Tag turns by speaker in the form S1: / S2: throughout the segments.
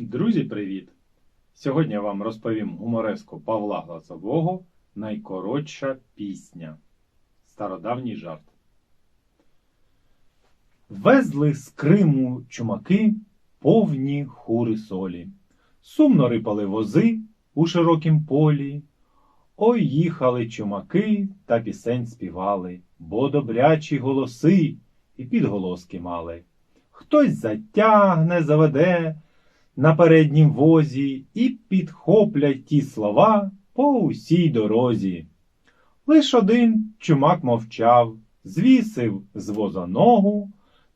S1: Друзі, привіт! Сьогодні я вам розповім гумореску Павла Глазового Найкоротша пісня. Стародавній жарт. Везли з Криму чумаки повні хури солі. Сумно рипали вози у широкім полі. Ой, їхали чумаки та пісень співали, бо добрячі голоси і підголоски мали. Хтось затягне, заведе на переднім возі і підхоплять ті слова по усій дорозі. Лиш один чумак мовчав, звісив з воза ногу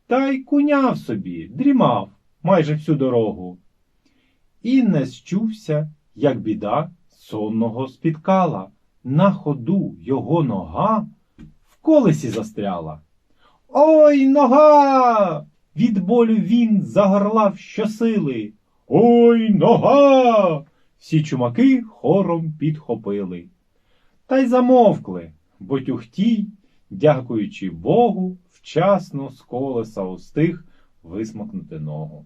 S1: та й куняв собі, дрімав майже всю дорогу. І не счувся, як біда сонного спіткала. На ходу його нога в колесі застряла. Ой, нога! Від болю він загорлав щосили. Ой, нога! Всі чумаки хором підхопили. Та й замовкли, бо тюхтій, дякуючи Богу, вчасно з колеса устиг висмокнути ногу.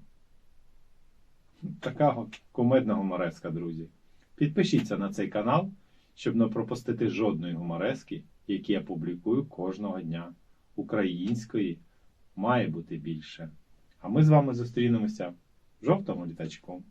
S1: Така кумедна гумореска, друзі. Підпишіться на цей канал, щоб не пропустити жодної гуморески, які я публікую кожного дня. Української має бути більше. А ми з вами зустрінемося Jota, João Tamão de Taticom.